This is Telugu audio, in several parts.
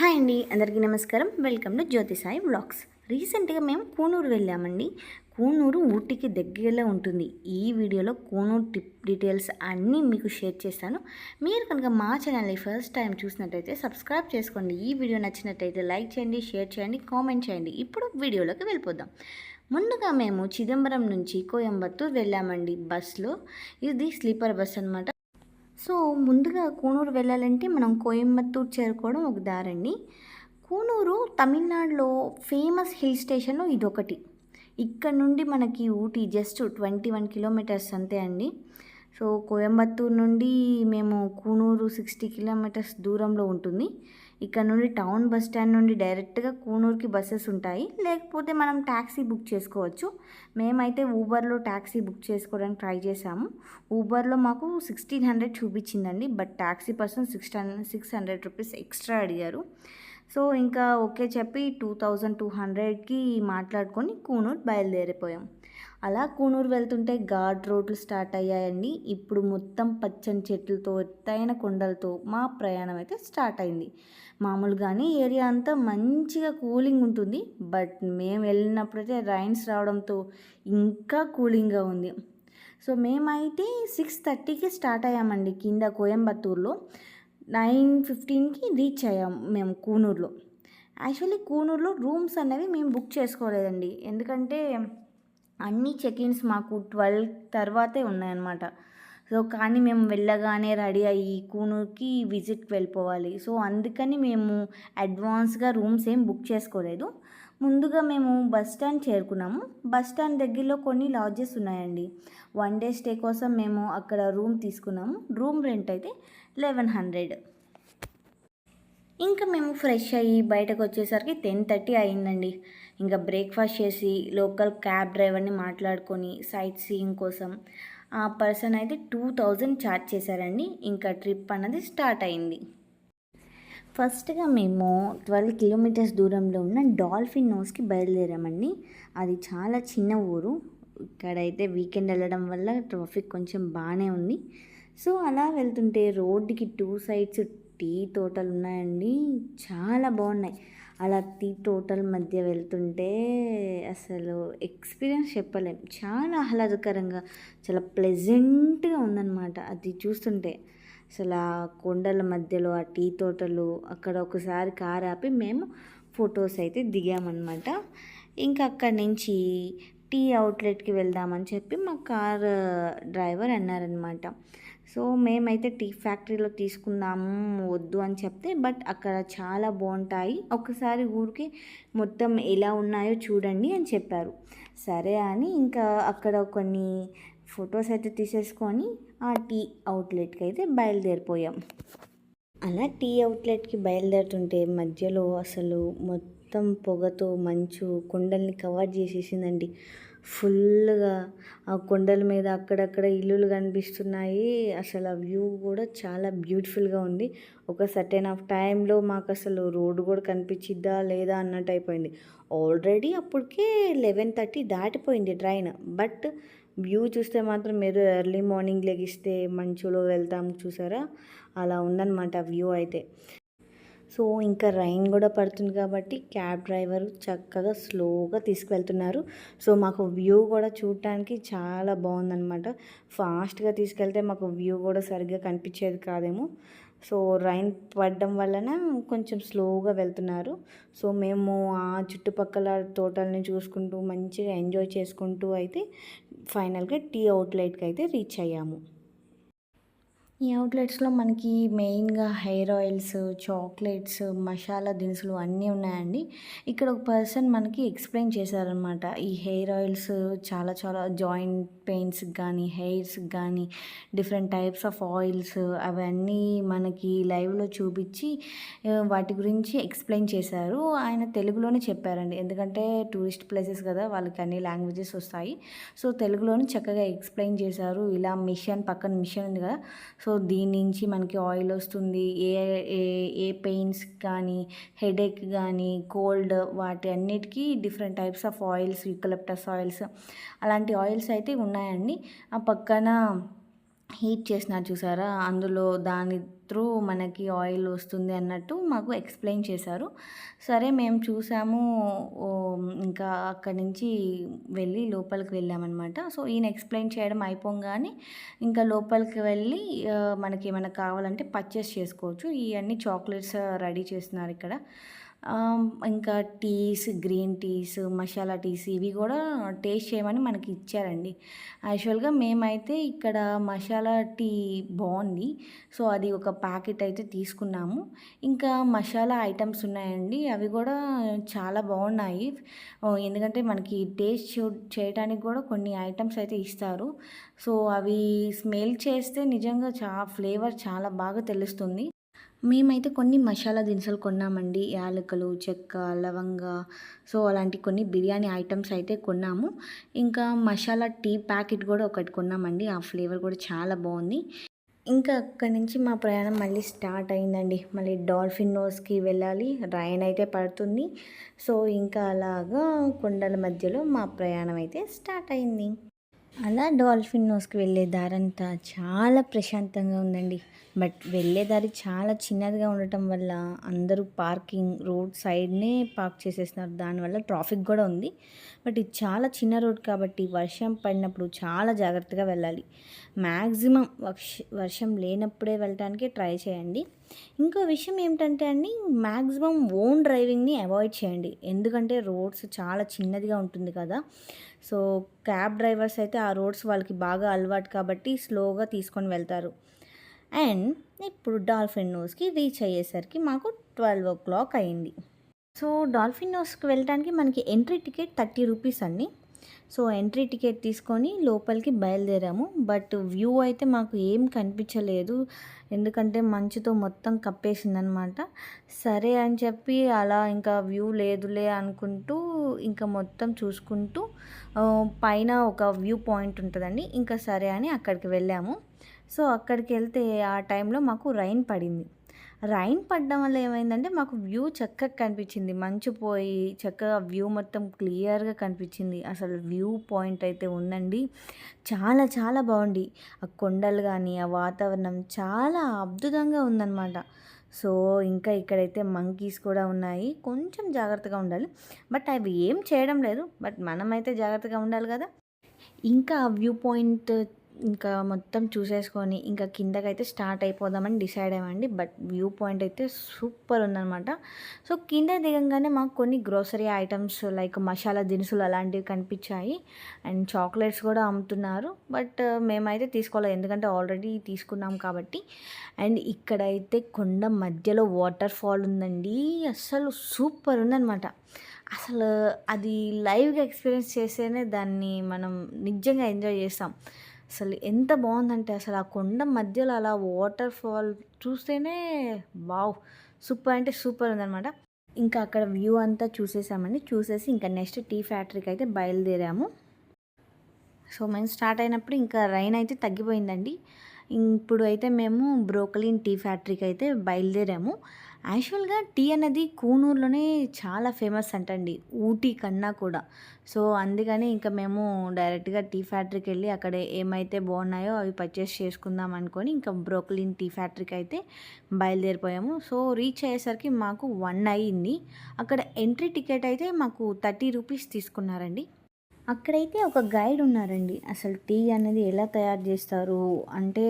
హాయ్ అండి అందరికీ నమస్కారం. Welcome to Jyothisai vlogs. రీసెంట్గా మేము కూనూరు వెళ్ళామండి. కూనూరు ఊటీకి దగ్గరలో ఉంటుంది. ఈ వీడియోలో కూనూరు టిప్ డీటెయిల్స్ అన్నీ మీకు షేర్ చేస్తాను. మీరు కనుక మా ఛానల్ని ఫస్ట్ టైం చూసినట్టయితే సబ్స్క్రైబ్ చేసుకోండి. ఈ వీడియో నచ్చినట్టయితే లైక్ చేయండి షేర్ చేయండి కామెంట్ చేయండి. ఇప్పుడు వీడియోలోకి వెళ్ళిపోదాం. ముందుగా మేము చిదంబరం నుంచి కోయంబత్తూర్ వెళ్ళామండి బస్లో ఇది స్లీపర్ బస్ అనమాట సో ముందుగా కూనూరు వెళ్ళాలంటే మనం కోయంబత్తూరు చేరుకోవడం ఒక దారండి. కూనూరు తమిళనాడులో ఫేమస్ హిల్ స్టేషన్ ఇదొకటి. ఇక్కడ నుండి మనకి Ooty just twenty one kilometres అంతే అండి. సో కోయంబత్తూరు నుండి మేము కూనూరు సిక్స్టీ కిలోమీటర్స్ దూరంలో ఉంటుంది. ఇక్కడ నుండి టౌన్ బస్ స్టాండ్ నుండి డైరెక్ట్గా కూనూరుకి బస్సెస్ ఉంటాయి. లేకపోతే మనం ట్యాక్సీ బుక్ చేసుకోవచ్చు. మేమైతే ఊబర్లో ట్యాక్సీ బుక్ చేసుకోవడానికి ట్రై చేసాము ఊబర్లో మాకు sixteen hundred చూపించిందండి. But taxi person six six hundred rupees extra అడిగారు. సో ఇంకా ఓకే చెప్పి టూ థౌజండ్ టూ హండ్రెడ్కి మాట్లాడుకొని కూనూరు బయలుదేరిపోయాం. అలా కూనూరు వెళ్తుంటే ఘాట్ రోడ్లు స్టార్ట్ అయ్యాయండి. ఇప్పుడు మొత్తం పచ్చని చెట్లతో ఎత్తైన కొండలతో మా ప్రయాణం అయితే స్టార్ట్ అయింది. మామూలుగానే ఏరియా అంతా మంచిగా కూలింగ్ ఉంటుంది. బట్ మేము వెళ్ళినప్పుడైతే రైన్స్ రావడంతో ఇంకా కూలింగ్గా ఉంది. సో మేమైతే సిక్స్ థర్టీకి స్టార్ట్ అయ్యామండి కింద కోయంబత్తూరులో. నైన్ ఫిఫ్టీన్కి రీచ్ అయ్యాం మేము కూనూరులో. యాక్చువల్లీ కూనూరులో రూమ్స్ అనేవి మేము బుక్ చేసుకోలేదండి. ఎందుకంటే అన్ని చెక్-ఇన్స్ మాకు ట్వెల్వ్ తర్వాతే ఉన్నాయన్నమాట. సో కానీ మేము వెళ్ళగానే రెడీ అయ్యి కూనూరుకి విజిట్కి వెళ్ళిపోవాలి. సో అందుకని మేము అడ్వాన్స్గా రూమ్స్ ఏం బుక్ చేసుకోలేదు. ముందుగా మేము బస్ స్టాండ్ చేరుకున్నాము. బస్ స్టాండ్ దగ్గరలో కొన్ని లాడ్జెస్ ఉన్నాయండి. వన్ డే స్టే కోసం మేము అక్కడ రూమ్ తీసుకున్నాము. రూమ్ రెంట్ అయితే లెవెన్ హండ్రెడ్. ఇంకా మేము ఫ్రెష్ అయ్యి బయటకు వచ్చేసరికి టెన్ థర్టీ అయిందండి. ఇంకా బ్రేక్ఫాస్ట్ చేసి లోకల్ క్యాబ్ డ్రైవర్ని మాట్లాడుకొని సైట్ సీయింగ్ కోసం ఆ పర్సన్ అయితే టూ థౌజండ్ ఛార్జ్ చేశారండి. ఇంకా ట్రిప్ అన్నది స్టార్ట్ అయింది. ఫస్ట్గా మేము ట్వెల్వ్ కిలోమీటర్స్ దూరంలో ఉన్న డాల్ఫిన్ నోస్కి బయలుదేరామండి. అది చాలా చిన్న ఊరు. ఇక్కడైతే వీకెండ్ వెళ్ళడం వల్ల ట్రాఫిక్ కొంచెం బాగానే ఉంది. సో అలా వెళ్తుంటే రోడ్డుకి టూ సైడ్స్ టీ తోటలు ఉన్నాయండి. చాలా బాగున్నాయి. అలా టీ తోటల మధ్య వెళ్తుంటే అసలు ఎక్స్పీరియన్స్ చెప్పలేం. చాలా ఆహ్లాదకరంగా చాలా ప్లెజెంట్గా ఉందన్నమాట అది చూస్తుంటే. అసలు ఆ కొండల మధ్యలో ఆ టీ తోటలు అక్కడ ఒకసారి కార్ ఆపి మేము ఫొటోస్ అయితే దిగామన్నమాట. ఇంకా అక్కడి నుంచి టీ అవుట్లెట్కి వెళ్దామని చెప్పి మా కార్ డ్రైవర్ అన్నారనమాట సో మేమైతే టీ ఫ్యాక్టరీలో తీసుకుందాము వద్దు అని చెప్తే బట్ అక్కడ చాలా బాగుంటాయి. ఒకసారి ఊరికి మొత్తం ఎలా ఉన్నాయో చూడండి అని చెప్పారు. సరే అని ఇంకా అక్కడ కొన్ని ఫొటోస్ అయితే తీసేసుకొని ఆ టీ అవుట్లెట్కి అయితే బయలుదేరిపోయాం. అలా టీ అవుట్లెట్కి బయలుదేరుతుంటే మధ్యలో అసలు మొత్తం పొగతో మంచు కొండల్ని కవర్ చేసేసిందండి. ఫుల్గా ఆ కొండల మీద అక్కడక్కడ ఇల్లులు కనిపిస్తున్నాయి. అసలు ఆ వ్యూ కూడా చాలా బ్యూటిఫుల్గా ఉంది. ఒక సర్టెన్ ఆఫ్ టైంలో మాకు అసలు రోడ్డు కూడా కనిపించిద్దా లేదా అన్నట్టు అయిపోయింది. ఆల్రెడీ అప్పటికే లెవెన్ థర్టీ దాటిపోయింది ట్రైన్. బట్ వ్యూ చూస్తే మాత్రం మీరు ఎర్లీ మార్నింగ్ లెగిస్తే మంచులో వెళ్తాం చూసారా? అలా ఉందన్నమాట వ్యూ అయితే. సో ఇంకా రైన్ కూడా పడుతుంది కాబట్టి క్యాబ్ డ్రైవర్ చక్కగా స్లోగా తీసుకువెళ్తున్నారు. సో మాకు వ్యూ కూడా చూడటానికి చాలా బాగుందన్నమాట. ఫాస్ట్గా తీసుకెళ్తే మాకు వ్యూ కూడా సరిగ్గా కనిపించేది కాదేమో. సో రైన్ పడడం వలన కొంచెం స్లోగా వెళ్తున్నారు. సో మేము ఆ చుట్టుపక్కల తోటల్ని చూసుకుంటూ మంచిగా ఎంజాయ్ చేసుకుంటూ అయితే ఫైనల్గా టీ అవుట్లెట్కి అయితే రీచ్ అయ్యాము. ఈ అవుట్లెట్స్లో మనకి మెయిన్గా హెయిర్ ఆయిల్స్ చాక్లెట్స్ మసాలా దినుసులు అన్నీ ఉన్నాయండి. ఇక్కడ ఒక పర్సన్ మనకి ఎక్స్ప్లెయిన్ చేశారనమాట ఈ హెయిర్ ఆయిల్స్ చాలా చాలా జాయింట్ పెయిన్స్కి కానీ హెయిర్స్కి కానీ డిఫరెంట్ టైప్స్ ఆఫ్ ఆయిల్స్ అవన్నీ మనకి లైవ్లో చూపించి వాటి గురించి ఎక్స్ప్లెయిన్ చేశారు. ఆయన తెలుగులోనే చెప్పారండి. ఎందుకంటే టూరిస్ట్ ప్లేసెస్ కదా వాళ్ళకి అన్ని లాంగ్వేజెస్ వస్తాయి. సో తెలుగులోనే చక్కగా ఎక్స్ప్లెయిన్ చేశారు. ఇలా మిషన్ పక్కన మిషన్ ఉంది కదా. సో సో దీని నుంచి మనకి ఆయిల్ వస్తుంది. ఏ ఏ ఏ పెయిన్స్ కానీ హెడేక్ కానీ కోల్డ్ వాటి అన్నిటికీ different types of oils eucalyptus oils అలాంటి ఆయిల్స్ అయితే ఉన్నాయండి. ఆ పక్కన హీట్ చేసినారు చూసారా? అందులో దాని త్రూ మనకి ఆయిల్ వస్తుంది అన్నట్టు మాకు ఎక్స్ప్లెయిన్ చేశారు. సరే మేము చూసాము. ఇంకా అక్కడి నుంచి వెళ్ళి లోపలికి వెళ్ళామన్నమాట. సో ఈయన ఎక్స్ప్లెయిన్ చేయడం అయిపోగానే ఇంకా లోపలికి వెళ్ళి మనకి ఏమైనా కావాలంటే పర్చేస్ చేసుకోవచ్చు. ఇవన్నీ చాక్లెట్స్ రెడీ చేస్తున్నారు ఇక్కడ. ఇంకా teas green teas masala teas ఇవి కూడా టేస్ట్ చేయమని మనకి ఇచ్చారండి. యాక్చువల్గా మేమైతే ఇక్కడ మసాలా టీ బాగుంది. సో అది ఒక ప్యాకెట్ అయితే తీసుకున్నాము. ఇంకా మసాలా ఐటమ్స్ ఉన్నాయండి. అవి కూడా చాలా బాగున్నాయి. ఎందుకంటే మనకి టేస్ట్ చూ చేయడానికి కూడా కొన్ని ఐటమ్స్ అయితే ఇస్తారు. సో అవి స్మెల్ చేస్తే నిజంగా చా ఫ్లేవర్ చాలా బాగా తెలుస్తుంది. మేమైతే కొన్ని మసాలా దినుసులు కొన్నామండి. యాలకులు చెక్క లవంగ. సో అలాంటి కొన్ని బిర్యానీ ఐటమ్స్ అయితే కొన్నాము. ఇంకా మసాలా టీ ప్యాకెట్ కూడా ఒకటి కొన్నామండి. ఆ ఫ్లేవర్ కూడా చాలా బాగుంది. ఇంకా అక్కడి నుంచి మా ప్రయాణం మళ్ళీ స్టార్ట్ అయిందండి. మళ్ళీ డాల్ఫిన్ నోస్కి వెళ్ళాలి. రైన్ అయితే పడుతుంది. సో ఇంకా అలాగా కొండల మధ్యలో మా ప్రయాణం అయితే స్టార్ట్ అయింది. అలా డాల్ఫిన్ నోస్కి వెళ్ళే దారంతా చాలా ప్రశాంతంగా ఉందండి. బట్ వెళ్ళేదారి చాలా చిన్నదిగా ఉండటం వల్ల అందరూ పార్కింగ్ రోడ్ సైడ్నే పార్క్ చేసేస్తున్నారు. దానివల్ల ట్రాఫిక్ కూడా ఉంది. బట్ ఇది చాలా చిన్న రోడ్ కాబట్టి వర్షం పడినప్పుడు చాలా జాగ్రత్తగా వెళ్ళాలి. మ్యాక్సిమం వర్ష వర్షం లేనప్పుడే వెళ్ళటానికి ట్రై చేయండి. ఇంకో విషయం ఏమిటంటే అండి మ్యాక్సిమం ఓన్ డ్రైవింగ్ని అవాయిడ్ చేయండి. ఎందుకంటే రోడ్స్ చాలా చిన్నదిగా ఉంటుంది కదా. సో క్యాబ్ డ్రైవర్స్ అయితే ఆ రోడ్స్ వాళ్ళకి బాగా అలవాటు కాబట్టి స్లోగా తీసుకొని వెళ్తారు. అండ్ ఇప్పుడు డాల్ఫిన్ నోస్కి రీచ్ అయ్యేసరికి మాకు ట్వెల్వ్ ఓ క్లాక్ అయింది. సో డాల్ఫిన్ నోస్కి వెళ్ళడానికి మనకి ఎంట్రీ టికెట్ థర్టీ రూపీస్ అండి. సో ఎంట్రీ టికెట్ తీసుకొని లోపలికి బయలుదేరాము. బట్ వ్యూ అయితే మాకు ఏం కనిపించలేదు. ఎందుకంటే మంచుతో మొత్తం కప్పేసిందనమాట. సరే అని చెప్పి అలా ఇంకా వ్యూ లేదులే అనుకుంటూ ఇంకా మొత్తం చూసుకుంటూ పైన ఒక వ్యూ పాయింట్ ఉంటుందండి. ఇంకా సరే అని అక్కడికి వెళ్ళాము. సో అక్కడికి వెళ్తే ఆ టైంలో మాకు రైన్ పడింది. రైన్ పడడం వల్ల ఏమైందంటే మాకు వ్యూ చక్కగా కనిపించింది. మంచు పోయి చక్కగా వ్యూ మొత్తం క్లియర్గా కనిపించింది. అసలు వ్యూ పాయింట్ అయితే ఉందండి. చాలా చాలా బాగుంది. ఆ కొండలు కానీ ఆ వాతావరణం చాలా అద్భుతంగా ఉందన్నమాట. సో ఇంకా ఇక్కడైతే మంకీస్ కూడా ఉన్నాయి. కొంచెం జాగ్రత్తగా ఉండాలి. బట్ అవి ఏం చేయడం లేదు. బట్ మనమైతే జాగ్రత్తగా ఉండాలి కదా. ఇంకా ఆ వ్యూ పాయింట్ ఇంకా మొత్తం చూసేసుకొని ఇంకా కిందకైతే స్టార్ట్ అయిపోదామని డిసైడ్ అయ్యామండి. బట్ వ్యూ పాయింట్ అయితే సూపర్ ఉందన్నమాట. సో కింద దిగంగానే మాకు కొన్ని గ్రోసరీ ఐటమ్స్ లైక్ మసాలా దినుసులు అలాంటివి కనిపించాయి. అండ్ చాక్లెట్స్ కూడా అమ్ముతున్నారు. బట్ మేమైతే తీసుకోలేదు. ఎందుకంటే ఆల్రెడీ తీసుకున్నాం కాబట్టి. అండ్ ఇక్కడైతే కొండ మధ్యలో వాటర్ ఫాల్ ఉందండి. అస్సలు సూపర్ ఉందన్నమాట. అసలు అది లైవ్గా ఎక్స్పీరియన్స్ చేస్తేనే దాన్ని మనం నిజంగా ఎంజాయ్ చేస్తాం. అసలు ఎంత బాగుందంటే అసలు ఆ కొండ మధ్యలో అలా వాటర్ ఫాల్ చూస్తేనే వావ్! సూపర్ అంటే సూపర్ ఉందన్నమాట. ఇంకా అక్కడ వ్యూ అంతా చూసేసామండి. చూసేసి ఇంకా నెక్స్ట్ టీ ఫ్యాక్టరీకి అయితే బయలుదేరాము. సో మేము స్టార్ట్ అయినప్పుడు ఇంకా రైన్ అయితే తగ్గిపోయిందండి. ఇప్పుడు అయితే మేము బ్రోకలిన్ టీ ఫ్యాక్టరీకి అయితే బయలుదేరాము. యాక్చువల్గా టీ అనేది కూనూరులోనే చాలా ఫేమస్ అంటండి ఊటీ కన్నా కూడా. సో అందుకని ఇంకా మేము డైరెక్ట్గా టీ ఫ్యాక్టరీకి వెళ్ళి అక్కడ ఏమైతే బాగున్నాయో అవి పర్చేస్ చేసుకుందాం అనుకొని ఇంకా బ్రోకలిన్ టీ ఫ్యాక్టరీకి అయితే బయలుదేరిపోయాము. సో రీచ్ అయ్యేసరికి మాకు వన్ అయ్యింది. అక్కడ ఎంట్రీ టికెట్ అయితే మాకు థర్టీ రూపీస్ తీసుకున్నారండి. అక్కడైతే ఒక గైడ్ ఉన్నారండి. అసలు టీ అనేది ఎలా తయారు చేస్తారు? అంటే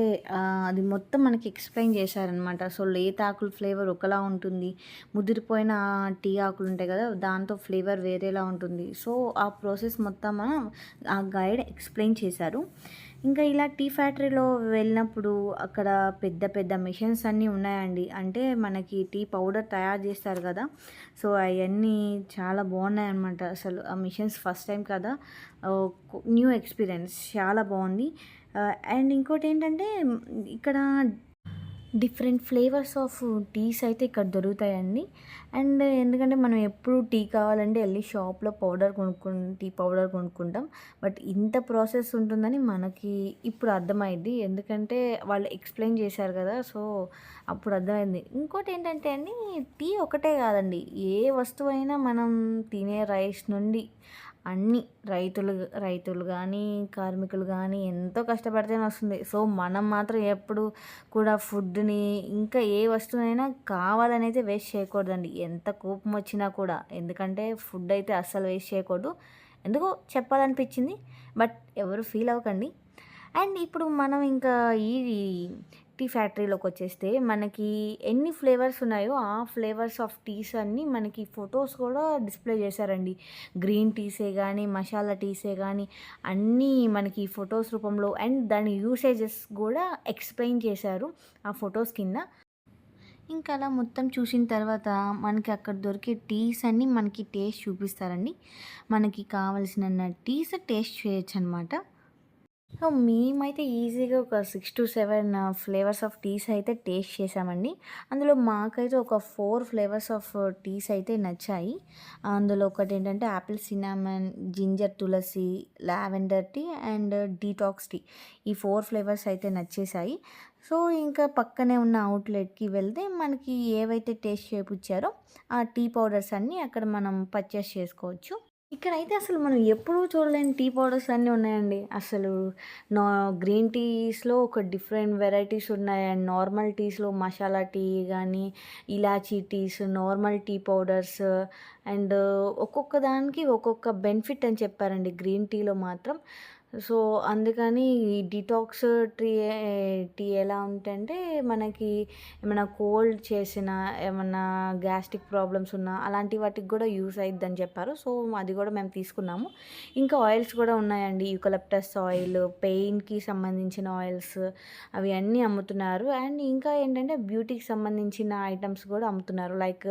అది మొత్తం మనకి ఎక్స్ప్లెయిన్ చేశారనమాట సో లేత ఆకుల ఫ్లేవర్ ఒకలా ఉంటుంది. ముదిరిపోయిన టీ ఆకులు ఉంటాయి కదా దాంతో ఫ్లేవర్ వేరేలా ఉంటుంది. సో ఆ ప్రాసెస్ మొత్తం ఆ గైడ్ ఎక్స్ప్లెయిన్ చేశారు. ఇంకా ఇలా టీ ఫ్యాక్టరీలో వెళ్ళినప్పుడు అక్కడ పెద్ద పెద్ద మిషన్స్ అన్నీ ఉన్నాయండి. అంటే మనకి టీ పౌడర్ తయారు చేస్తారు కదా. సో అవన్నీ చాలా బాగున్నాయి అనమాట అసలు ఆ మిషన్స్ ఫస్ట్ టైం కదా. New experience. చాలా బాగుంది. అండ్ ఇంకోటి ఏంటంటే ఇక్కడ డిఫరెంట్ ఫ్లేవర్స్ ఆఫ్ టీస్ అయితే ఇక్కడ దొరుకుతాయండి. అండ్ ఎందుకంటే మనం ఎప్పుడు టీ కావాలంటే వెళ్ళి షాప్లో పౌడర్ కొనుక్కు టీ పౌడర్ కొనుక్కుంటాం. బట్ ఇంత ప్రాసెస్ ఉంటుందని మనకి ఇప్పుడు అర్థమైంది. ఎందుకంటే వాళ్ళు ఎక్స్ప్లెయిన్ చేశారు కదా సో అప్పుడు అర్థమైంది. ఇంకోటి ఏంటంటే అండి టీ ఒకటే కాదండి. ఏ వస్తువైనా మనం తినే రైస్ నుండి అన్నీ రైతులు రైతులు కానీ కార్మికులు కానీ ఎంతో కష్టపడితేనే వస్తుంది. సో మనం మాత్రం ఎప్పుడు కూడా ఫుడ్ని ఇంకా ఏ వస్తువునైనా కావాలని అయితే వేస్ట్ చేయకూడదండి. ఎంత కోపం వచ్చినా కూడా. ఎందుకంటే ఫుడ్ అయితే అస్సలు వేస్ట్ చేయకూడదు. ఎందుకో చెప్పాలనిపించింది. బట్ ఎవరు ఫీల్ అవ్వకండి. అండ్ ఇప్పుడు మనం ఇంకా ఈ టీ ఫ్యాక్టరీలోకి వచ్చేస్తే మనకి ఎన్ని ఫ్లేవర్స్ ఉన్నాయో ఆ ఫ్లేవర్స్ ఆఫ్ టీస్ అన్నీ మనకి ఫొటోస్ కూడా డిస్ప్లే చేశారండి. గ్రీన్ టీసే కానీ మసాలా టీసే కానీ అన్నీ మనకి ఫొటోస్ రూపంలో అండ్ దాని యూసేజెస్ కూడా ఎక్స్ప్లెయిన్ చేశారు ఆ ఫొటోస్ కింద. ఇంకా అలా మొత్తం చూసిన తర్వాత మనకి అక్కడ దొరికే టీస్ అన్నీ మనకి టేస్ట్ చూపిస్తారండి. మనకి కావలసిన టీస్ టేస్ట్ చేయొచ్చు అనమాట మేమైతే ఈజీగా ఒక six to seven flavours of teas అయితే టేస్ట్ చేసామండి. అందులో మాకైతే ఒక ఫోర్ ఫ్లేవర్స్ ఆఫ్ టీస్ అయితే నచ్చాయి. అందులో ఒకటి ఏంటంటే apple cinnamon ginger tulsi lavender tea and detox tea. ఈ ఫోర్ ఫ్లేవర్స్ అయితే నచ్చేసాయి సో ఇంకా పక్కనే ఉన్న అవుట్లెట్కి వెళ్తే మనకి ఏవైతే టేస్ట్ చేపిచ్చారో ఆ టీ పౌడర్స్ అన్నీ అక్కడ మనం పర్చేస్ చేసుకోవచ్చు. ఇక్కడైతే అసలు మనం ఎప్పుడూ చూడలేని టీ పౌడర్స్ అన్నీ ఉన్నాయండి. అసలు నా గ్రీన్ టీస్లో ఒక డిఫరెంట్ వెరైటీస్ ఉన్నాయి. అండ్ నార్మల్ టీస్లో మసాలా టీ కానీ elaichi teas normal tea powders and ఒక్కొక్క దానికి ఒక్కొక్క బెనిఫిట్ అని చెప్పారండి. గ్రీన్ టీలో మాత్రం సో అందుకని ఈ డిటాక్స్ ట్రీ టీ ఎలా ఉంటుందంటే మనకి ఏమైనా కోల్డ్ చేసిన ఏమైనా గ్యాస్ట్రిక్ ప్రాబ్లమ్స్ ఉన్నా అలాంటి వాటికి కూడా యూస్ అని చెప్పారు. సో అది కూడా మేము తీసుకున్నాము. ఇంకా ఆయిల్స్ కూడా ఉన్నాయండి. యూకలప్టస్ ఆయిల్ పెయిన్కి సంబంధించిన ఆయిల్స్ అవి అన్నీ అమ్ముతున్నారు. అండ్ ఇంకా ఏంటంటే బ్యూటీకి సంబంధించిన ఐటమ్స్ కూడా అమ్ముతున్నారు. లైక్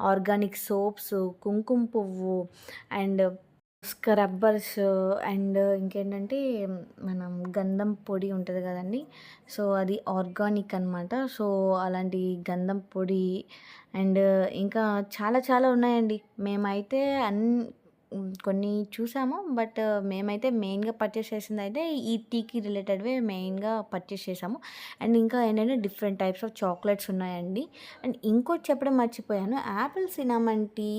ఆర్గానిక్ సోప్స్ కుంకుమ పువ్వు అండ్ స్క్రబ్బర్స్ అండ్ ఇంకేంటంటే మనం గంధం పొడి ఉంటుంది కదండి. సో అది ఆర్గానిక్ అనమాట సో అలాంటి గంధం పొడి అండ్ ఇంకా చాలా చాలా ఉన్నాయండి. మేమైతే అన్ కొన్ని చూసాము బట్ మేమైతే మెయిన్గా పర్చేస్ చేసింది అయితే ఈ టీకి రిలేటెడ్వే మెయిన్గా పర్చేస్ చేసాము. అండ్ ఇంకా ఏంటంటే డిఫరెంట్ టైప్స్ ఆఫ్ చాక్లెట్స్ ఉన్నాయండి. అండ్ ఇంకోటి చెప్పడం మర్చిపోయాను. యాపిల్ సినామన్ టీ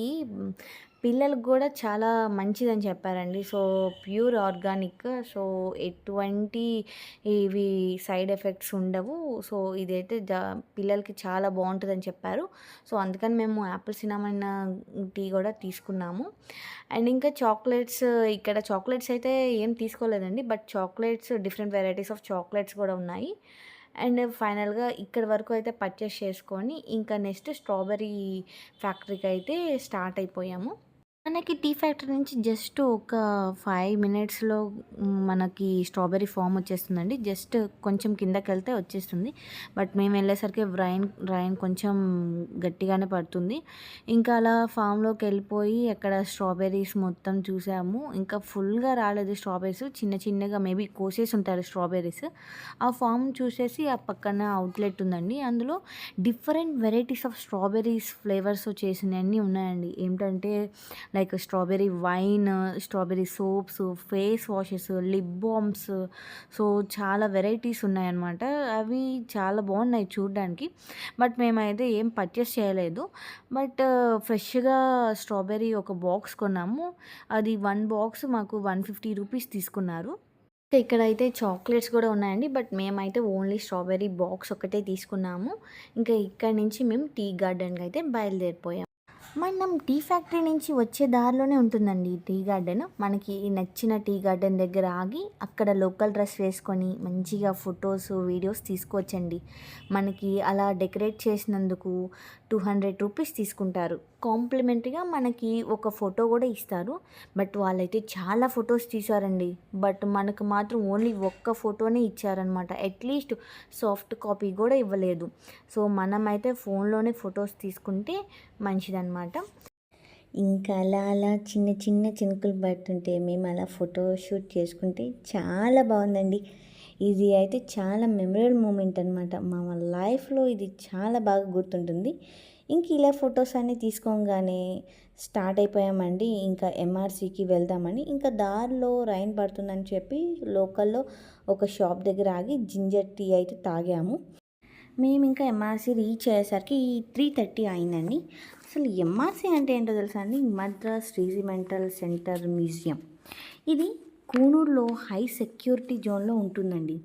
పిల్లలకు కూడా చాలా మంచిదని చెప్పారండి. So pure organic. సో ఎటువంటి ఇవి సైడ్ ఎఫెక్ట్స్ ఉండవు. సో ఇదైతే జా పిల్లలకి చాలా బాగుంటుందని చెప్పారు. సో అందుకని మేము యాపిల్ సినామన్ టీ కూడా తీసుకున్నాము. అండ్ ఇంకా చాక్లెట్స్ ఇక్కడ చాక్లెట్స్ అయితే ఏం తీసుకోలేదండి. But chocolates different varieties of chocolates కూడా ఉన్నాయి. అండ్ ఫైనల్గా ఇక్కడ వరకు అయితే పర్చేస్ చేసుకొని ఇంకా నెక్స్ట్ స్ట్రాబెరీ ఫ్యాక్టరీకి అయితే స్టార్ట్ అయిపోయాము. మనకి టీ ఫ్యాక్టరీ నుంచి జస్ట్ ఒక ఫైవ్ మినిట్స్లో మనకి స్ట్రాబెర్రీ ఫామ్ వచ్చేస్తుందండి. జస్ట్ కొంచెం కిందకి వెళ్తే వచ్చేస్తుంది. బట్ మేము వెళ్ళేసరికి రైన్ రైన్ కొంచెం గట్టిగానే పడుతుంది. ఇంకా అలా ఫామ్లోకి వెళ్ళిపోయి అక్కడ స్ట్రాబెర్రీస్ మొత్తం చూసాము. ఇంకా ఫుల్గా రాలేదు స్ట్రాబెర్రీస్. చిన్న చిన్నగా మేబీ కోసేసి ఉంటారు స్ట్రాబెర్రీస్. ఆ ఫామ్ చూసేసి ఆ పక్కన అవుట్లెట్ ఉందండి. అందులో different varieties of strawberries flavours చేసినవన్నీ ఉన్నాయండి. ఏంటంటే like strawberry wine strawberry soaps face washes lip balms. So చాలా వెరైటీస్ ఉన్నాయన్నమాట. అవి చాలా బాగున్నాయి చూడడానికి. బట్ మేమైతే ఏం పర్చేస్ చేయలేదు. బట్ ఫ్రెష్గా స్ట్రాబెర్రీ ఒక బాక్స్ కొన్నాము. అది వన్ బాక్స్ మాకు వన్ ఫిఫ్టీ రూపీస్ తీసుకున్నారు. ఇక్కడైతే చాక్లెట్స్ కూడా ఉన్నాయండి. బట్ మేమైతే ఓన్లీ స్ట్రాబెర్రీ బాక్స్ ఒకటే తీసుకున్నాము. ఇంకా ఇక్కడ నుంచి మేము టీ గార్డెన్కి అయితే బయలుదేరిపోయాం. మనం టీ ఫ్యాక్టరీ నుంచి వచ్చే దారిలోనే ఉంటుందండి ఈ టీ గార్డెన్. మనకి నచ్చిన టీ గార్డెన్ దగ్గర ఆగి అక్కడ లోకల్ డ్రెస్ వేసుకొని మంచిగా ఫొటోస్ వీడియోస్ తీసుకోవచ్చండి. మనకి అలా డెకరేట్ చేసినందుకు టూ హండ్రెడ్ రూపీస్ తీసుకుంటారు. కాంప్లిమెంటరీగా మనకి ఒక ఫోటో కూడా ఇస్తారు. బట్ వాళ్ళైతే చాలా ఫొటోస్ తీశారండి. బట్ మనకు మాత్రం ఓన్లీ ఒక్క ఫోటోనే ఇచ్చారనమాట అట్లీస్ట్ సాఫ్ట్ కాపీ కూడా ఇవ్వలేదు. సో మనమైతే ఫోన్లోనే ఫొటోస్ తీసుకుంటే మంచిదన్నమాట. ఇంకా అలా అలా చిన్న చిన్న చినుకులు పడుతుంటే మేము అలా ఫోటో షూట్ చేసుకుంటే చాలా బాగుందండి. ఇది అయితే చాలా మెమరబుల్ మూమెంట్ అనమాట మా లైఫ్లో ఇది చాలా బాగా గుర్తుంటుంది. ఇంక ఇలా ఫొటోస్ అన్నీ తీసుకోగానే స్టార్ట్ అయిపోయామండి. ఇంకా ఎంఆర్సీకి వెళ్దామని. ఇంకా దారిలో రైన్ పడుతుందని చెప్పి లోకల్లో ఒక షాప్ దగ్గర ఆగి జింజర్ టీ అయితే తాగాము. మేము ఇంకా ఎంఆర్సీ రీచ్ అయ్యేసరికి త్రీ థర్టీ అయిందండి. అసలు ఎంఆర్సీ అంటే ఏంటో తెలుసా అండి? మద్రాస్ రీజిమెంటల్ సెంటర్ మ్యూజియం ఇది కూనూరులో హై సెక్యూరిటీ జోన్లో ఉంటుందండి.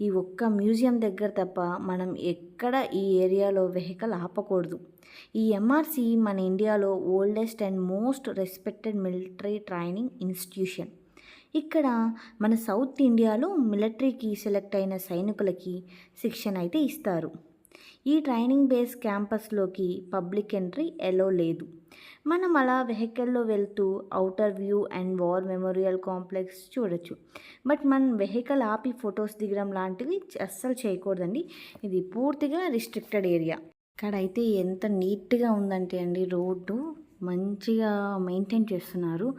ఈ ఒక్క మ్యూజియం దగ్గర తప్ప మనం ఎక్కడ ఈ ఏరియాలో వెహికల్ ఆపకూడదు. ఈ ఎంఆర్సి మన ఇండియాలో oldest and most respected military training institution. ఇక్కడ మన సౌత్ ఇండియాలో మిలిటరీకి సెలెక్ట్ అయిన సైనికులకి శిక్షణ అయితే ఇస్తారు. ఈ ట్రైనింగ్ బేస్ క్యాంపస్లోకి పబ్లిక్ ఎంట్రీ ఎలో లేదు. మనం అలా వెహికల్లో వెళ్తూ outer view and war memorial complex చూడొచ్చు. బట్ మనం వెహికల్ ఆపి ఫొటోస్ దిగడం లాంటివి అస్సలు చేయకూడదండి. ఇది పూర్తిగా రిస్ట్రిక్టెడ్ ఏరియా. ఇక్కడ అయితే ఎంత నీట్గా ఉందంటే అండి రోడ్డు. మంచిగా మెయింటైన్ చేస్తున్నారు.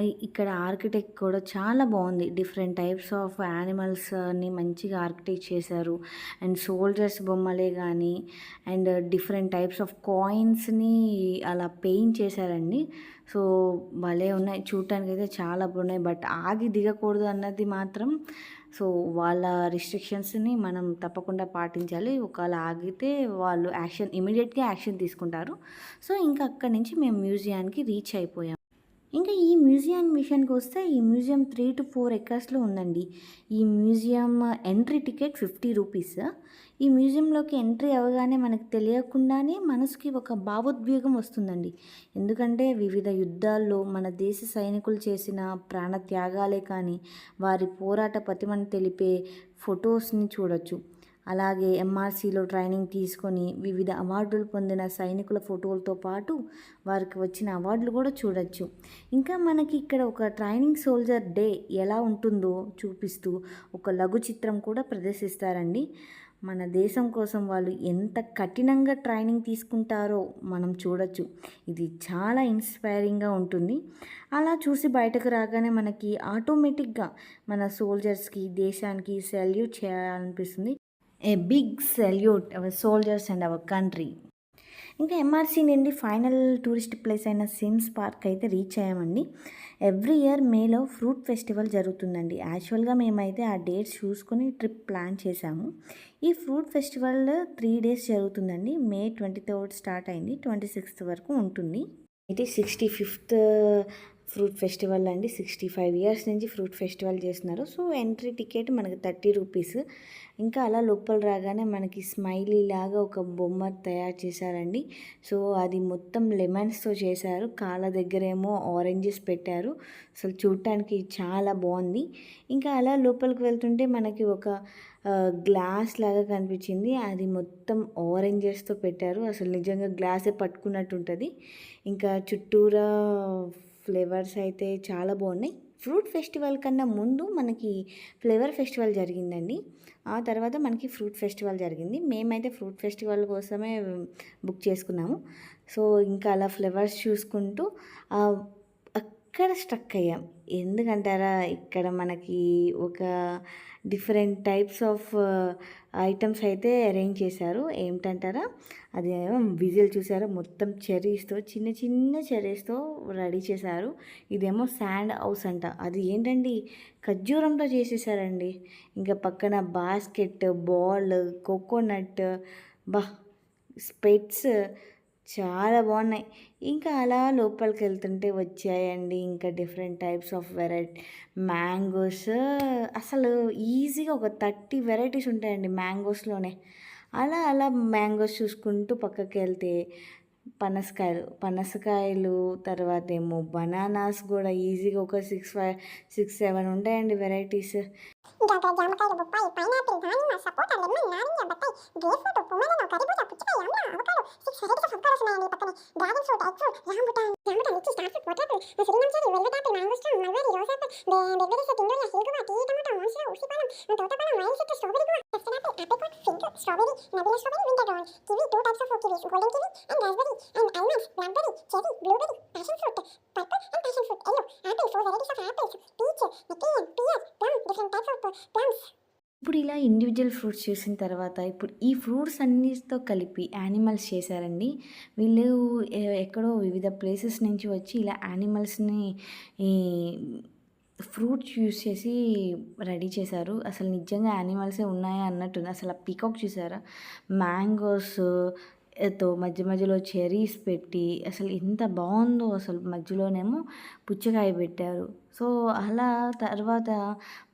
ఇక్కడ ఆర్కిటెక్ట్ కూడా చాలా బాగుంది. డిఫరెంట్ టైప్స్ ఆఫ్ యానిమల్స్ని మంచిగా ఆర్కిటెక్ట్ చేశారు. అండ్ సోల్జర్స్ బొమ్మలే కానీ అండ్ డిఫరెంట్ టైప్స్ ఆఫ్ కాయిన్స్ని అలా పెయింట్ చేశారండి. సో భలే ఉన్నాయి. చూడటానికి అయితే చాలా బాగున్నాయి. బట్ ఆగి దిగకూడదు అన్నది మాత్రం సో వాళ్ళ రిస్ట్రిక్షన్స్ని మనం తప్పకుండా పాటించాలి. ఒకవేళ ఆగితే వాళ్ళు యాక్షన్ ఇమీడియట్గా యాక్షన్ తీసుకుంటారు. సో ఇంకా అక్కడి నుంచి మేము మ్యూజియానికి రీచ్ అయిపోయాం. ఇంకా ఈ మ్యూజియం విషయానికి వస్తే ఈ మ్యూజియం త్రీ టు ఫోర్ ఎకర్స్లో ఉందండి. ఈ museum entry ticket fifty rupees. ఈ మ్యూజియంలోకి ఎంట్రీ అవ్వగానే మనకు తెలియకుండానే మనసుకి ఒక భావోద్వేగం వస్తుందండి. ఎందుకంటే వివిధ యుద్ధాల్లో మన దేశ సైనికులు చేసిన ప్రాణ త్యాగాలే కానీ వారి పోరాట పతిమను తెలిపే ఫొటోస్ని చూడొచ్చు. అలాగే ఎంఆర్సీలో ట్రైనింగ్ తీసుకొని వివిధ అవార్డులు పొందిన సైనికుల ఫోటోలతో పాటు వారికి వచ్చిన అవార్డులు కూడా చూడొచ్చు. ఇంకా మనకి ఇక్కడ ఒక ట్రైనింగ్ సోల్జర్ డే ఎలా ఉంటుందో చూపిస్తూ ఒక లఘు చిత్రం కూడా ప్రదర్శిస్తారండి. మన దేశం కోసం వాళ్ళు ఎంత కఠినంగా ట్రైనింగ్ తీసుకుంటారో మనం చూడొచ్చు. ఇది చాలా ఇన్స్పైరింగ్గా ఉంటుంది. అలా చూసి బయటకు రాగానే మనకి ఆటోమేటిక్గా మన సోల్జర్స్కి దేశానికి సెల్యూట్ చేయాలనిపిస్తుంది. A big salute our soldiers and our country ఇంకా ఎంఆర్సీ నుండి ఫైనల్ టూరిస్ట్ ప్లేస్ అయిన సిమ్స్ పార్క్ అయితే రీచ్ అయ్యామండి. ఎవ్రీ ఇయర్ మేలో ఫ్రూట్ ఫెస్టివల్ జరుగుతుందండి. యాక్చువల్గా మేమైతే ఆ డేట్స్ చూసుకొని ట్రిప్ ప్లాన్ చేశాము. ఈ ఫ్రూట్ ఫెస్టివల్ త్రీ డేస్ జరుగుతుందండి. మే ట్వంటీ థర్డ్ స్టార్ట్ అయింది. ట్వంటీ సిక్స్త్ వరకు ఉంటుంది. అయితే సిక్స్టీ ఫిఫ్త్ ఫ్రూట్ ఫెస్టివల్ అండి. సిక్స్టీ ఫైవ్ ఇయర్స్ నుంచి ఫ్రూట్ ఫెస్టివల్ చేస్తున్నారు. సో ఎంట్రీ టికెట్ మనకి థర్టీ రూపీస్. ఇంకా అలా లోపల రాగానే మనకి స్మైలీ లాగా ఒక బొమ్మ తయారు చేశారండి. సో అది మొత్తం లెమన్స్తో చేశారు. కాళ్ళ దగ్గరేమో ఆరెంజెస్ పెట్టారు. అసలు చూడటానికి చాలా బాగుంది. ఇంకా అలా లోపలికి వెళ్తుంటే మనకి ఒక గ్లాస్ లాగా కనిపించింది. అది మొత్తం ఆరెంజెస్తో పెట్టారు. అసలు నిజంగా గ్లాసే పట్టుకున్నట్టు ఉంటుంది. ఇంకా చుట్టూరా ఫ్లేవర్స్ అయితే చాలా బాగున్నాయి. ఫ్రూట్ ఫెస్టివల్ కన్నా ముందు మనకి ఫ్లేవర్ ఫెస్టివల్ జరిగిందండి. ఆ తర్వాత మనకి ఫ్రూట్ ఫెస్టివల్ జరిగింది. మేమైతే ఫ్రూట్ ఫెస్టివల్ కోసమే బుక్ చేసుకున్నాము. సో ఇంకా అలా ఫ్లేవర్స్ చూసుకుంటూ ఇక్కడ అక్కడ స్ట్రక్ అయ్యాం. ఎందుకంటారా? ఇక్కడ మనకి ఒక డిఫరెంట్ టైప్స్ ఆఫ్ ఐటమ్స్ అయితే అరేంజ్ చేశారు. ఏమిటంటారా? అది విజిల్ చూసారా? మొత్తం చెర్రీస్తో చిన్న చిన్న చెర్రీస్తో రెడీ చేశారు. ఇదేమో శాండ్ హౌస్ అంట. అది ఏంటండి? ఖర్జూరంతో చేసేసారండి. ఇంకా పక్కన బాస్కెట్ బాల్ కోకోనట్ బా స్పెట్స్ చాలా బాగున్నాయి. ఇంకా అలా లోపలికి వెళ్తుంటే వచ్చాయండి ఇంకా different types of variety mangoes. అసలు ఈజీగా ఒక థర్టీ వెరైటీస్ ఉంటాయండి మ్యాంగోస్లోనే. అలా అలా మ్యాంగోస్ చూసుకుంటూ పక్కకి వెళ్తే పనసకాయలు పనసకాయలు తర్వాత ఏమో బనానాస్ కూడా ఈజీగా ఒక సిక్స్ ఫైవ్ సిక్స్ సెవెన్ ఉంటాయండి వెరైటీస్. ఇంకా అక్కడ జామకాయలు బొప్పాయి పైనాపిల్ దానిమ్మ సపోటా లెమన్ నారింజ బత్తాయి గ్రేప్ ఫ్రూట్ పొమేరనో కరిబూజా పుచ్చకాయ amla avocado six varieties of avocados ఉన్నాయండి పక్కనే dragon fruit egg fruit rambutan rambutan lychee star fruit water apple శ్రీలం cherry velvet apple mangosteen mulberry rose apple barberries టిండోరియా hill guava tree tomato మాన్సరా ఉసిపాలం తోటపలం wild citrus strawberry guava custard apple apricot fig strawberry నబిలా strawberry winter dragon kiwi two types of kiwis golden kiwi and raspberry and almonds blackberry cherry blueberry passion fruit purple and passion fruit yellow apple four varieties of apples peach నెక్లియన్ pear plum different types of plums ఇప్పుడు ఇలా ఇండివిజువల్ ఫ్రూట్స్ చేసిన తర్వాత ఇప్పుడు ఈ ఫ్రూట్స్ అన్నిటితో కలిపి యానిమల్స్ చేశారండి. వీళ్ళు ఎక్కడో వివిధ ప్లేసెస్ నుంచి వచ్చి ఇలా యానిమల్స్ని ఈ ఫ్రూట్స్ యూస్ చేసి రెడీ చేశారు. అసలు నిజంగా యానిమల్సే ఉన్నాయా అన్నట్టుంది. అసలు ఆ పీకాక్ చూసారా? మ్యాంగోస్ తో మధ్య మధ్యలో చెర్రీస్ పెట్టి అసలు ఎంత బాగుందో అసలు మధ్యలోనేమో పుచ్చకాయ పెట్టారు. సో అలా తర్వాత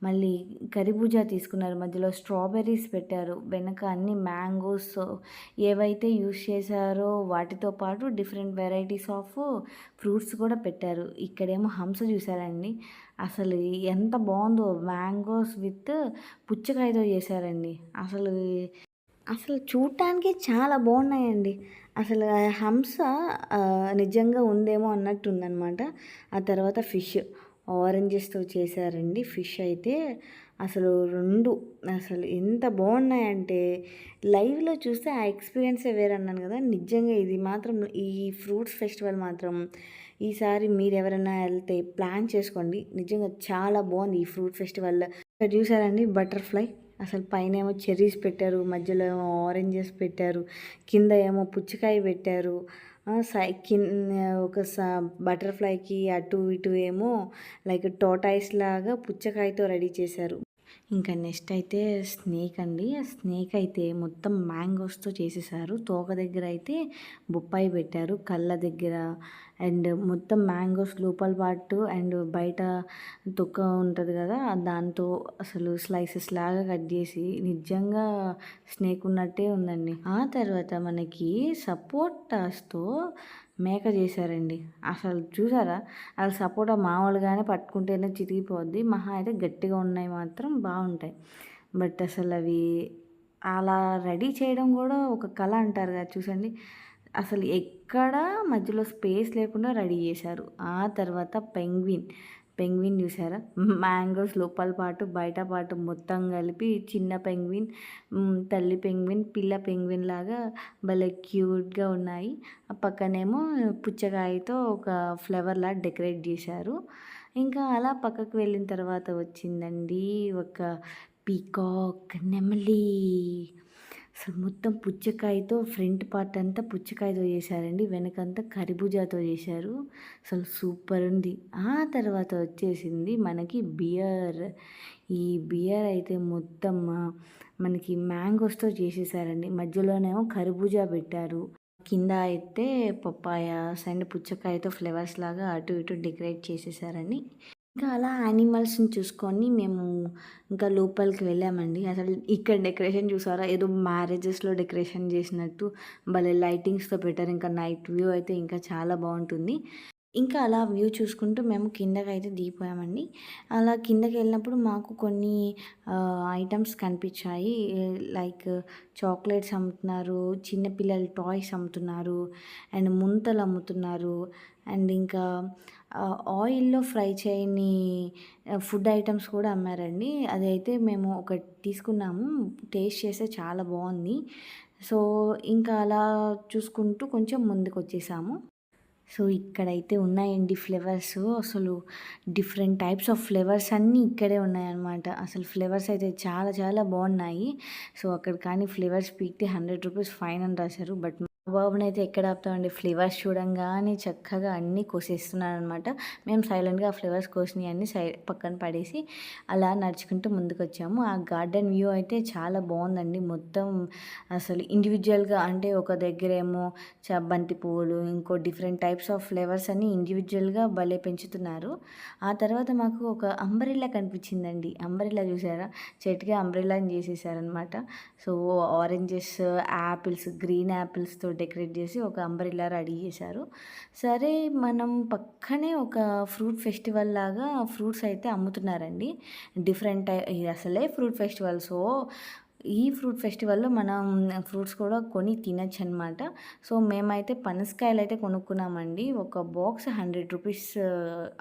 మళ్ళీ కరిబూజా తీసుకున్నారు. మధ్యలో స్ట్రాబెర్రీస్ పెట్టారు. వెనక అన్ని మ్యాంగోస్ ఏవైతే యూస్ చేశారో వాటితో పాటు డిఫరెంట్ వెరైటీస్ ఆఫ్ ఫ్రూట్స్ కూడా పెట్టారు. ఇక్కడేమో హంస చూసారండి అసలు ఎంత బాగుందో మ్యాంగోస్ విత్ పుచ్చకాయతో చేశారండి. అసలు అసలు చూడటానికి చాలా బాగున్నాయండి. అసలు హంస నిజంగా ఉందేమో అన్నట్టు ఉందన్నమాట ఆ తర్వాత ఫిష్. ఆరెంజెస్తో చేశారండి ఫిష్ అయితే. అసలు రెండు అసలు ఎంత బాగున్నాయంటే లైవ్లో చూస్తే ఆ ఎక్స్పీరియన్సే వేరన్నాను కదా. నిజంగా ఇది మాత్రం ఈ ఫ్రూట్స్ ఫెస్టివల్ మాత్రం ఈసారి మీరు ఎవరైనా వెళ్తే ప్లాన్ చేసుకోండి. నిజంగా చాలా బాగుంది ఈ ఫ్రూట్ ఫెస్టివల్. చూసారండి బటర్ఫ్లై? అసలు పైన ఏమో చెర్రీస్ పెట్టారు మధ్యలో ఏమో ఆరెంజెస్ పెట్టారు కింద ఏమో పుచ్చకాయ పెట్టారు. సై ఒక స బటర్ఫ్లైకి అటు ఇటు ఏమో లైక్ టోటాయిస్ లాగా పుచ్చకాయతో రెడీ చేశారు. ఇంకా నెక్స్ట్ అయితే స్నేక్ అండి. ఆ స్నేక్ అయితే మొత్తం మ్యాంగోస్తో చేసేసారు. తోక దగ్గర అయితే బొప్పాయి పెట్టారు. కళ్ళ దగ్గర అండ్ మొత్తం మ్యాంగోస్ లోపల పాటు అండ్ బయట తొక్క ఉంటుంది కదా దాంతో అసలు స్లైసెస్ లాగా కట్ చేసి నిజంగా స్నేక్ ఉన్నట్టే ఉందండి. ఆ తర్వాత మనకి సపోటాస్తో మేక చేశారండి. అసలు చూసారా? అసలు సపోటా మామూలుగానే పట్టుకుంటేనే చిరిగిపోద్ది మహా అయితే గట్టిగా ఉన్నాయి మాత్రం బాగుంటాయి. బట్ అసలు అవి అలా రెడీ చేయడం కూడా ఒక కళ అంటారు కదా చూసండి. అసలు ఎక్కడ మధ్యలో స్పేస్ లేకుండా రెడీ చేశారు. ఆ తర్వాత పెంగ్విన్. పెంగ్విన్ చూసారా మ్యాంగోస్ లోపల పాటు బయట పాటు మొత్తం కలిపి చిన్న పెంగ్విన్ తల్లి పెంగ్విన్ పిల్ల పెంగ్విన్ లాగా భలే క్యూట్గా ఉన్నాయి. ఆ పక్కనేమో పుచ్చకాయతో ఒక ఫ్లవర్ లా డెకరేట్ చేశారు. ఇంకా అలా పక్కకు వెళ్ళిన తర్వాత వచ్చిందండి ఒక పీకాక్ నెమలి. అసలు మొత్తం పుచ్చకాయతో ఫ్రంట్ పార్ట్ అంతా పుచ్చకాయతో చేశారండి వెనకంతా కరిబూజాతో చేశారు. అసలు సూపర్ ఉంది. ఆ తర్వాత వచ్చేసింది మనకి బియర్ ఈ బియర్ అయితే మొత్తం మనకి మ్యాంగోస్తో చేసేసారండి. మధ్యలోనేమో కరిబూజా పెట్టారు. కింద అయితే పప్పాయ అండ్ పుచ్చకాయతో ఫ్లేవర్స్ లాగా అటు ఇటు డెకరేట్ చేసేసారని. ఇంకా అలా యానిమల్స్ని చూసుకొని మేము ఇంకా లోపలికి వెళ్ళామండి. అసలు ఇక్కడ డెకరేషన్ చూసారా? ఏదో మ్యారేజెస్లో డెకరేషన్ చేసినట్టు భలే లైటింగ్స్తో పెట్టారు. ఇంకా నైట్ వ్యూ అయితే ఇంకా చాలా బాగుంటుంది. ఇంకా అలా వ్యూ చూసుకుంటూ మేము కిందకి అయితే దిగిపోయామండి. అలా కిందకి వెళ్ళినప్పుడు మాకు కొన్ని ఐటమ్స్ కనిపించాయి. లైక్ చాక్లెట్స్ అమ్ముతున్నారు చిన్నపిల్లల టాయ్స్ అమ్ముతున్నారు అండ్ ముంతలు అమ్ముతున్నారు అండ్ ఇంకా ఆయిల్లో ఫ్రై చేయని ఫుడ్ ఐటమ్స్ కూడా అమ్మారండి. అదైతే మేము ఒకటి తీసుకున్నాము. టేస్ట్ చేస్తే చాలా బాగుంది. సో ఇంకా అలా చూసుకుంటూ కొంచెం ముందుకు వచ్చేసాము సో ఇక్కడైతే ఉన్నాయండి ఫ్లేవర్స్. అసలు డిఫరెంట్ టైప్స్ ఆఫ్ ఫ్లేవర్స్ అన్నీ ఇక్కడే ఉన్నాయన్నమాట. అసలు ఫ్లేవర్స్ అయితే చాలా చాలా బాగున్నాయి. సో అక్కడ కానీ ఫ్లేవర్స్ పీక్తే హండ్రెడ్ రూపీస్ ఫైన్ అని రాశారు. బట్ బాబునైతే ఎక్కడ ఆపుతామండి? ఫ్లేవర్స్ చూడంగానే చక్కగా అన్నీ కోసేస్తున్నాడు అనమాట మేము సైలెంట్గా ఆ ఫ్లేవర్స్ కోసినవి అన్నీ సై పక్కన పడేసి అలా నడుచుకుంటూ ముందుకు వచ్చాము ఆ గార్డెన్ వ్యూ అయితే చాలా బాగుందండి. మొత్తం అసలు ఇండివిజువల్గా అంటే ఒక దగ్గర ఏమో చ- బంతి పువ్వులు ఇంకో డిఫరెంట్ టైప్స్ ఆఫ్ ఫ్లేవర్స్ అన్ని ఇండివిజువల్గా భలే పెంచుతున్నారు. ఆ తర్వాత మాకు ఒక అంబ్రెల్లా కనిపించిందండి. అంబ్రెల్లా చూసారా? చెట్టుకి అంబ్రెల్లాని చేసేసారనమాట. సో ఆరెంజెస్ యాపిల్స్ గ్రీన్ యాపిల్స్తో డెకరేట్ చేసి ఒక అంబ్రెల్లా రెడీ చేశారు. సరే మనం పక్కనే ఒక ఫ్రూట్ ఫెస్టివల్ లాగా ఫ్రూట్స్ అయితే అమ్ముతున్నారండి. డిఫరెంట్ ఇది అసలే ఫ్రూట్ ఫెస్టివల్ సో ఈ ఫ్రూట్ ఫెస్టివల్లో మనం ఫ్రూట్స్ కూడా కొని తినచ్చు అనమాట సో మేమైతే పనసకాయలు అయితే కొనుక్కున్నామండి. ఒక బాక్స్ హండ్రెడ్ రూపీస్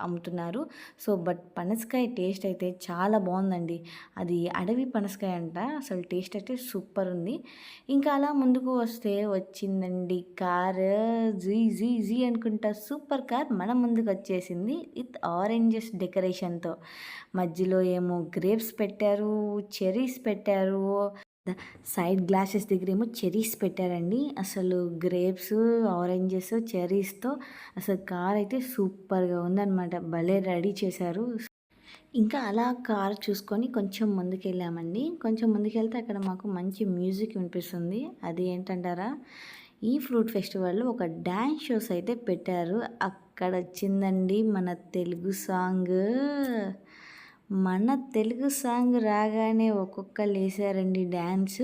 అమ్ముతున్నారు. సో బట్ పనసకాయ టేస్ట్ అయితే చాలా బాగుందండి. అది అడవి పనసకాయ అంట. అసలు టేస్ట్ అయితే సూపర్ ఉంది. ఇంకా అలా ముందుకు వస్తే వచ్చిందండి కార్. జీ జీ జీ అనుకుంటా సూపర్ కార్ మన ముందుకు వచ్చేసింది. విత్ ఆరెంజెస్ డెకరేషన్తో. మధ్యలో ఏమో గ్రేప్స్ పెట్టారు చెరీస్ పెట్టారు సైడ్ గ్లాసెస్ దగ్గర ఏమో చెరీస్ పెట్టారండి. అసలు గ్రేప్స్ ఆరెంజెస్ చెరీస్తో అసలు కార్ అయితే సూపర్గా ఉందన్నమాట. భలే రెడీ చేశారు. ఇంకా అలా కార్ చూసుకొని కొంచెం ముందుకు వెళ్ళామండి కొంచెం ముందుకు వెళ్తే అక్కడ మాకు మంచి మ్యూజిక్ వినిపిస్తుంది. అది ఏంటంటారా? ఈ ఫ్రూట్ ఫెస్టివల్లో ఒక డ్యాన్స్ షోస్ అయితే పెట్టారు. అక్కడ వచ్చిందండి మన తెలుగు సాంగ్. మన తెలుగు సాంగ్ రాగానే ఒక్కొక్కరు వేసారండి డ్యాన్స్.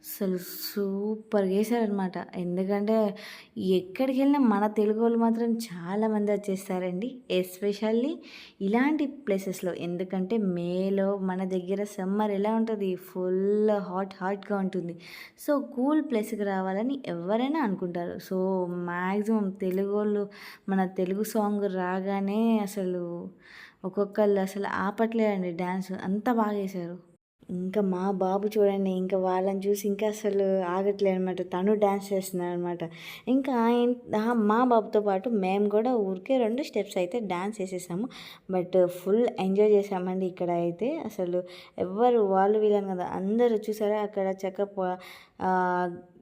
అసలు సూపర్గా వేసారనమాట ఎందుకంటే ఎక్కడికి వెళ్ళినా మన తెలుగు వాళ్ళు మాత్రం చాలామంది వచ్చేస్తారండి. ఎస్పెషల్లీ ఇలాంటి ప్లేసెస్లో. ఎందుకంటే మేలో మన దగ్గర సమ్మర్ ఎలా ఉంటుంది? ఫుల్ హాట్ హాట్గా ఉంటుంది. సో కూల్ ప్లేస్కి రావాలని ఎవరైనా అనుకుంటారు. సో మ్యాక్సిమం తెలుగు వాళ్ళు మన తెలుగు సాంగ్ రాగానే అసలు ఒక్కొక్కళ్ళు అసలు ఆపట్లేదండి డ్యాన్స్ అంత బాగా వేశారు. ఇంకా మా బాబు చూడండి ఇంకా వాళ్ళని చూసి ఇంకా అసలు ఆగట్లేదు అనమాట తను డ్యాన్స్ చేస్తున్నాడు అనమాట ఇంకా ఆయన మా బాబుతో పాటు మేము కూడా ఊరికే రెండు స్టెప్స్ అయితే డ్యాన్స్ వేసేసాము. బట్ ఫుల్ ఎంజాయ్ చేసామండి ఇక్కడ అయితే. అసలు ఎవ్వరు వాళ్ళు వీళ్ళని కదా అందరూ చూసారా? అక్కడ చక్క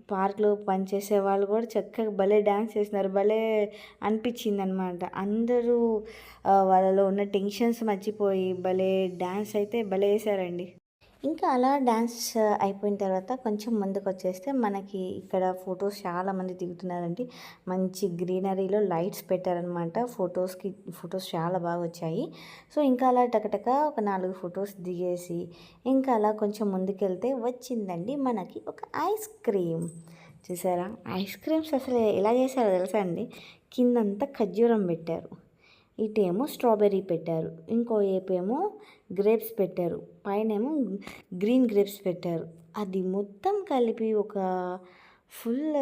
పార్క్లో పనిచేసే వాళ్ళు కూడా చక్కగా భలే డ్యాన్స్ చేసినారు భలే అనిపించింది అనమాట అందరూ వాళ్ళలో ఉన్న టెన్షన్స్ మర్చిపోయి భలే డ్యాన్స్ అయితే భలే వేసారండి. ఇంకా అలా డ్యాన్స్ అయిపోయిన తర్వాత కొంచెం ముందుకు వచ్చేస్తే మనకి ఇక్కడ ఫొటోస్ చాలామంది దిగుతున్నారండి. మంచి గ్రీనరీలో లైట్స్ పెట్టారనమాట. ఫొటోస్కి ఫొటోస్ చాలా బాగా వచ్చాయి సో ఇంకా అలా టకటక ఒక నాలుగు ఫొటోస్ దిగేసి ఇంకా అలా కొంచెం ముందుకెళ్తే వచ్చిందండి మనకి ఒక ఐస్ క్రీమ్. చూసారా? ఐస్ క్రీమ్స్ అసలు ఎలా చేశారో తెలుసా అండి? కిందంతా ఖర్జూరం పెట్టారు. ఇటేమో స్ట్రాబెర్రీ పెట్టారు. ఇంకో ఏపేమో గ్రేప్స్ పెట్టారు. పైనేమో గ్రీన్ గ్రేప్స్ పెట్టారు. అది మొత్తం కలిపి ఒక ఫుల్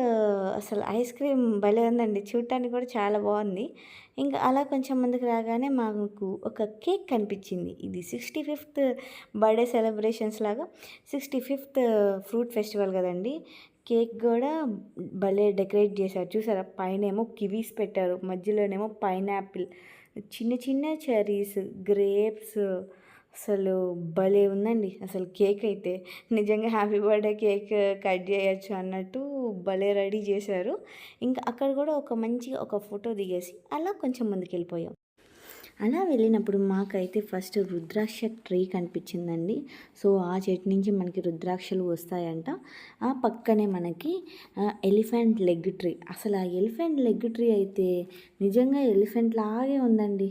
అసలు ఐస్ క్రీమ్ భలే ఉందండి. చూడటానికి కూడా చాలా బాగుంది. ఇంకా అలా కొంచెం ముందుకు రాగానే మాకు ఒక కేక్ కనిపించింది. ఇది సిక్స్టీ ఫిఫ్త్ బర్త్డే సెలబ్రేషన్స్ లాగా సిక్స్టీ ఫిఫ్త్ ఫ్రూట్ ఫెస్టివల్ కదండి. కేక్ కూడా భలే డెకరేట్ చేశారు. చూసారా? పైన ఏమో కివీస్ పెట్టారు. మధ్యలోనేమో పైనాపిల్ చిన్న చిన్న చెరీస్ గ్రేప్స్ అసలు భలే ఉందండి. అసలు కేక్ అయితే నిజంగా హ్యాపీ బర్త్డే కేక్ కట్ చేయొచ్చు అన్నట్టు భలే రెడీ చేశారు. ఇంకా అక్కడ కూడా ఒక మంచి ఒక ఫోటో దిగేసి అలా కొంచెం ముందుకు వెళ్ళిపోయాం అలా వెళ్ళినప్పుడు మాకైతే ఫస్ట్ రుద్రాక్ష ట్రీ కనిపించిందండి. సో ఆ చెట్టు నుంచి మనకి రుద్రాక్షలు వస్తాయంట. ఆ పక్కనే మనకి ఎలిఫెంట్ లెగ్ ట్రీ. అసలు ఆ ఎలిఫెంట్ లెగ్ ట్రీ అయితే నిజంగా ఎలిఫెంట్ లాగే ఉందండి.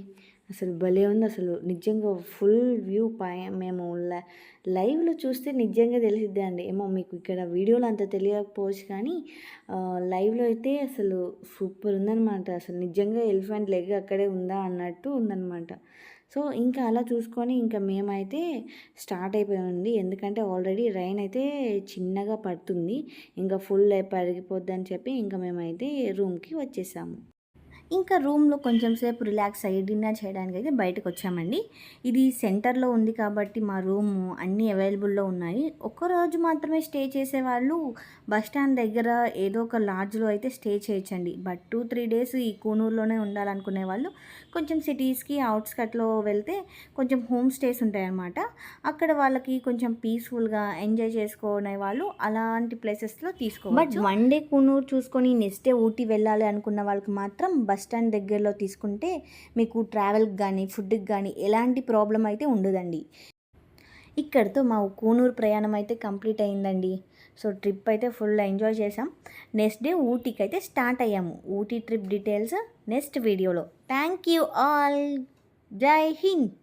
అసలు భలే ఉంది అసలు. నిజంగా ఫుల్ వ్యూ పై మేము లైవ్లో చూస్తే నిజంగా తెలిసిద్ది అండి. ఏమో మీకు ఇక్కడ వీడియోలో అంత తెలియకపోవచ్చు కానీ లైవ్లో అయితే అసలు సూపర్ ఉందన్నమాట. అసలు నిజంగా ఎలిఫెంట్ లెగ్ అక్కడే ఉందా అన్నట్టు ఉందన్నమాట. సో ఇంకా అలా చూసుకొని ఇంకా మేమైతే స్టార్ట్ అయిపోయింది ఎందుకంటే ఆల్రెడీ రైన్ అయితే చిన్నగా పడుతుంది. ఇంకా ఫుల్ పరిగిపోద్ది అని చెప్పి ఇంకా మేమైతే రూమ్కి వచ్చేసాము. ఇంకా రూమ్లో కొంచెం సేపు రిలాక్స్ అయ్యి డిన్నర్ చేయడానికి అయితే బయటకు వచ్చామండి. ఇది సెంటర్లో ఉంది కాబట్టి మా రూమ్ అన్నీ అవైలబుల్లో ఉన్నాయి. ఒక్క రోజు మాత్రమే స్టే చేసే వాళ్ళు బస్ స్టాండ్ దగ్గర ఏదో ఒక లాడ్జ్లో అయితే స్టే చేయొచ్చండి. బట్ టూ త్రీ డేస్ ఈ కూనూరులోనే ఉండాలనుకునే వాళ్ళు కొంచెం సిటీస్కి అవుట్స్కట్లో వెళ్తే కొంచెం హోమ్ స్టేస్ ఉంటాయన్నమాట. అక్కడ వాళ్ళకి కొంచెం పీస్ఫుల్గా ఎంజాయ్ చేసుకునే వాళ్ళు అలాంటి ప్లేసెస్లో తీసుకోవచ్చు. బట్ వన్ డే కూనూరు చూసుకొని నెక్స్ట్ డే ఊటీ వెళ్ళాలి అనుకున్న వాళ్ళకి మాత్రం బస్ స్టాండ్ దగ్గరలో తీసుకుంటే మీకు ట్రావెల్కి కానీ ఫుడ్కి కానీ ఎలాంటి ప్రాబ్లం అయితే ఉండదండి. ఇక్కడితో మా కూనూరు ప్రయాణం అయితే కంప్లీట్ అయిందండి. సో ట్రిప్ అయితే ఫుల్ ఎంజాయ్ చేసాం నెక్స్ట్ డే ఊటీకి అయితే స్టార్ట్ అయ్యాము. ఊటీ ట్రిప్ డీటెయిల్స్ నెక్స్ట్ వీడియోలో. Thank you all. జై హింద్.